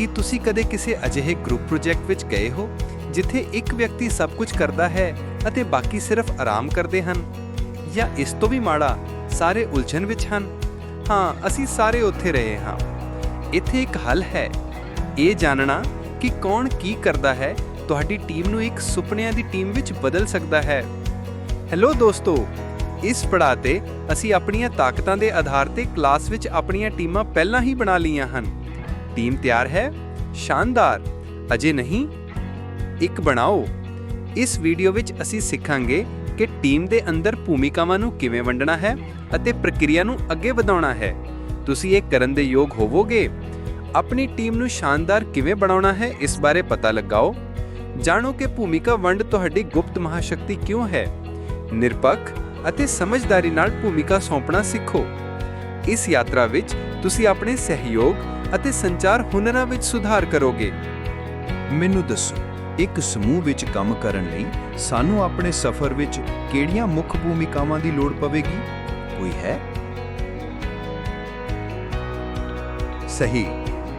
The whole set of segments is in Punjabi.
ਕੀ ਤੁਸੀਂ ਕਦੇ ਕਿਸੇ ਅਜਿਹੇ ਗਰੁੱਪ ਪ੍ਰੋਜੈਕਟ ਵਿੱਚ ਗਏ ਹੋ, ਜਿੱਥੇ ਇੱਕ ਵਿਅਕਤੀ ਸਭ ਕੁਝ ਕਰਦਾ ਹੈ ਅਤੇ ਬਾਕੀ ਸਿਰਫ ਆਰਾਮ ਕਰਦੇ ਹਨ? ਜਾਂ ਇਸ ਤੋਂ ਵੀ ਮਾੜਾ, ਸਾਰੇ ਉਲਝਣ ਵਿੱਚ ਹਨ? ਹਾਂ, ਅਸੀਂ ਸਾਰੇ ਉੱਥੇ ਰਹੇ ਹਾਂ। ਇੱਥੇ ਇੱਕ ਹੱਲ ਹੈ। ਇਹ ਜਾਣਨਾ ਕਿ ਕੌਣ ਕੀ ਕਰਦਾ ਹੈ, ਤੁਹਾਡੀ ਟੀਮ ਨੂੰ ਇੱਕ ਸੁਪਨਿਆਂ ਦੀ ਟੀਮ ਵਿੱਚ ਬਦਲ ਸਕਦਾ ਹੈ। ਹੈਲੋ ਦੋਸਤੋ, ਇਸ ਪੜਾਅ ਤੇ ਅਸੀਂ ਆਪਣੀਆਂ ਤਾਕਤਾਂ ਦੇ ਆਧਾਰ ਤੇ ਕਲਾਸ ਵਿੱਚ ਆਪਣੀਆਂ ਟੀਮਾਂ ਪਹਿਲਾਂ ਹੀ ਬਣਾ ਲਈਆਂ ਹਨ। ਟੀਮ ਤਿਆਰ ਹੈ। ਸ਼ਾਨਦਾਰ। ਅਜੇ ਨਹੀਂ। ਇੱਕ ਬਣਾਓ। ਇਸ ਵੀਡੀਓ ਵਿੱਚ ਅਸੀਂ ਸਿੱਖਾਂਗੇ ਕਿ ਟੀਮ ਦੇ ਅੰਦਰ ਭੂਮਿਕਾਵਾਂ ਨੂੰ ਕਿਵੇਂ ਵੰਡਣਾ ਹੈ ਅਤੇ ਪ੍ਰਕਿਰਿਆ ਨੂੰ ਅੱਗੇ ਵਧਾਉਣਾ ਹੈ। ਤੁਸੀਂ ਇਹ ਕਰਨ ਦੇ ਯੋਗ ਹੋਵੋਗੇ। ਆਪਣੀ ਟੀਮ ਨੂੰ ਸ਼ਾਨਦਾਰ ਕਿਵੇਂ ਬਣਾਉਣਾ ਹੈ, ਇਸ ਬਾਰੇ ਪਤਾ ਲਗਾਓ। ਜਾਣੋ ਕਿ ਭੂਮਿਕਾ ਵੰਡ ਤੁਹਾਡੀ ਗੁਪਤ ਮਹਾਸ਼ਕਤੀ ਕਿਉਂ ਹੈ। ਨਿਰਪੱਖ ਅਤੇ ਸਮਝਦਾਰੀ ਨਾਲ ਭੂਮਿਕਾ ਸੌਂਪਣਾ ਸਿੱਖੋ। ਇਸ ਯਾਤਰਾ ਵਿੱਚ ਤੁਸੀਂ ਆਪਣੇ ਸਹਿਯੋਗ ਅਤੇ ਸੰਚਾਰ ਹੁਨਰਾਂ ਵਿੱਚ ਸੁਧਾਰ ਕਰੋਗੇ। ਮੈਨੂੰ ਦੱਸੋ, ਇੱਕ ਸਮੂਹ ਵਿੱਚ ਕੰਮ ਕਰਨ ਲਈ ਸਾਨੂੰ ਆਪਣੇ ਸਫ਼ਰ ਵਿੱਚ ਕਿਹੜੀਆਂ ਮੁੱਖ ਭੂਮਿਕਾਵਾਂ ਦੀ ਲੋੜ ਪਵੇਗੀ? ਕੋਈ ਹੈ? ਸਹੀ,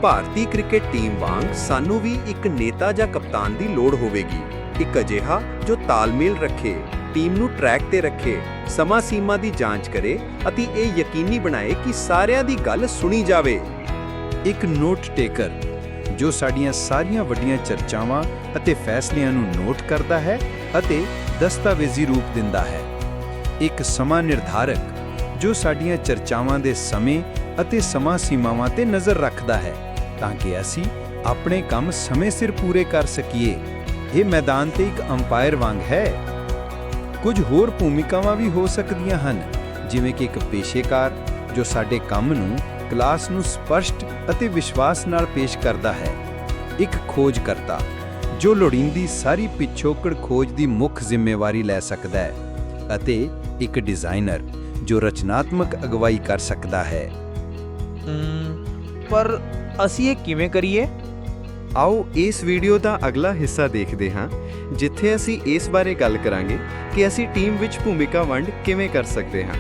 ਭਾਰਤੀ ਕ੍ਰਿਕਟ ਟੀਮ ਵਾਂਗ ਸਾਨੂੰ ਵੀ ਇੱਕ ਨੇਤਾ ਜਾਂ ਕਪਤਾਨ ਦੀ ਲੋੜ ਹੋਵੇਗੀ। ਇੱਕ ਅਜਿਹਾ ਜੋ ਤਾਲਮੇਲ ਰੱਖੇ, ਟੀਮ ਨੂੰ ਟਰੈਕ ਤੇ ਰੱਖੇ, ਸਮਾਂ ਸੀਮਾ ਦੀ ਜਾਂਚ ਕਰੇ ਅਤੇ ਇਹ ਯਕੀਨੀ ਬਣਾਏ ਕਿ ਸਾਰਿਆਂ ਦੀ ਗੱਲ ਸੁਣੀ ਜਾਵੇ। ਇੱਕ ਨੋਟ ਟੇਕਰ, ਜੋ ਸਾਡੀਆਂ ਸਾਰੀਆਂ ਵੱਡੀਆਂ ਚਰਚਾਵਾਂ ਅਤੇ ਫੈਸਲਿਆਂ ਨੂੰ ਨੋਟ ਕਰਦਾ ਹੈ ਅਤੇ ਦਸਤਾਵੇਜ਼ੀ ਰੂਪ ਦਿੰਦਾ ਹੈ। ਇੱਕ ਸਮਾਂ ਨਿਰਧਾਰਕ, ਜੋ ਸਾਡੀਆਂ ਚਰਚਾਵਾਂ ਦੇ ਸਮੇਂ ਅਤੇ ਸਮਾਂ ਸੀਮਾਵਾਂ ਤੇ ਨਜ਼ਰ ਰੱਖਦਾ ਹੈ, ਤਾਂ ਕਿ ਅਸੀਂ ਆਪਣੇ ਕੰਮ ਸਮੇਂ ਸਿਰ ਪੂਰੇ ਕਰ ਸਕੀਏ। ਇਹ ਮੈਦਾਨ ਤੇ ਇੱਕ ਅੰਪਾਇਰ ਵਾਂਗ ਹੈ। ਕੁਝ ਹੋਰ ਭੂਮਿਕਾਵਾਂ ਵੀ ਹੋ ਸਕਦੀਆਂ ਹਨ, ਜਿਵੇਂ ਕਿ ਇੱਕ ਪੇਸ਼ੇਕਾਰ, ਜੋ ਸਾਡੇ ਕੰਮ ਨੂੰ ਕਲਾਸ ਨੂੰ ਸਪਸ਼ਟ ਅਤੇ ਵਿਸ਼ਵਾਸ ਨਾਲ ਪੇਸ਼ ਕਰਦਾ ਹੈ। ਇੱਕ ਖੋਜਕਰਤਾ ਜੋ ਲੋੜੀਂਦੀ ਸਾਰੀ ਪਿਛੋਕੜ ਖੋਜ ਦੀ ਮੁੱਖ ਜ਼ਿੰਮੇਵਾਰੀ ਲੈ ਸਕਦਾ ਹੈ ਅਤੇ ਇੱਕ ਡਿਜ਼ਾਈਨਰ ਜੋ ਰਚਨਾਤਮਕ ਅਗਵਾਈ ਕਰ ਸਕਦਾ ਹੈ। ਪਰ ਅਸੀਂ ਇਹ ਕਿਵੇਂ ਕਰੀਏ? ਆਓ ਇਸ ਵੀਡੀਓ ਦਾ ਅਗਲਾ ਹਿੱਸਾ ਦੇਖਦੇ ਹਾਂ ਜਿੱਥੇ ਅਸੀਂ ਇਸ ਬਾਰੇ ਗੱਲ ਕਰਾਂਗੇ ਕਿ ਅਸੀਂ ਟੀਮ ਵਿੱਚ ਭੂਮਿਕਾ ਵੰਡ ਕਿਵੇਂ ਕਰ ਸਕਦੇ ਹਾਂ।